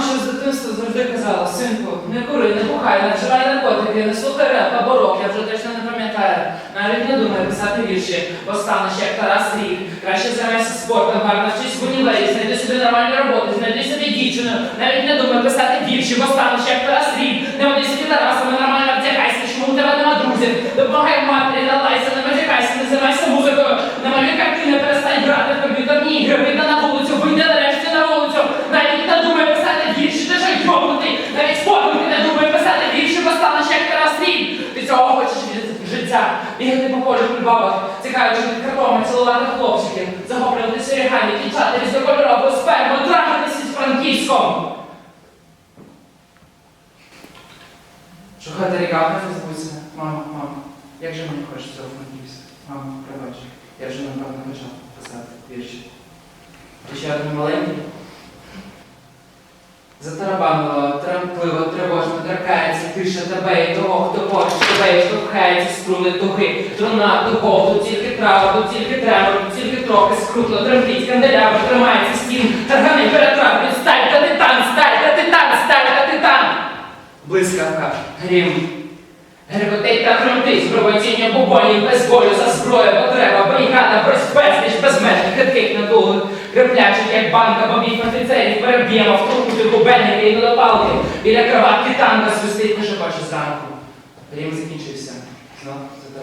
Мама ще з дитинства завжди казала, синку, не кури, не пухай, не вживай наркотики, не слухай реп або рок, я вже точно не пам'ятаю. Навіть не думай писати вірші, бо як Тарас Рік. Краще займайся спортом, гарно вчись в універі, знайди собі нормальну роботу, знайди собі дівчину. Навіть не думай писати вірші, бо як Тарас Рік. Не вони собі Тарасами, життя. Бігати по полю кульбабах, цікавичи від картома, цілувати хлопчиків, захоплювати серігані, кінчати різнокольорову сперму, трахатися з франківськом. Шукати ріка на Фейсбуці. Мама, мама, як же мені хочеться у Франківськ? Мама, пробач, я вже напевно почав писати вірші. Ти ще один маленький? Затарабанило, трампливо, тривожно торкається, пише тебе і того, хто поруч і штовхається струни туги. Труна, духов, тут тільки трава, тут тільки тремор, тут тільки трохи скрутло, тремтить, канделябр, тримається стін, таргани перетравлюють, сталь та титан, сталь та титан, сталь та титан. Блискавка, грім. Греготить та тремтить, гроботіння бубонів без болю за зброю потреба, бригада, безліч, безмежних хитких надуглих, креплячих, як банка, бомбів офіцерів, переб'ємо в трупу губельники і недопалки, біля кроватки танка свистить, не шепоче зранку. Рівень закінчився. Знак за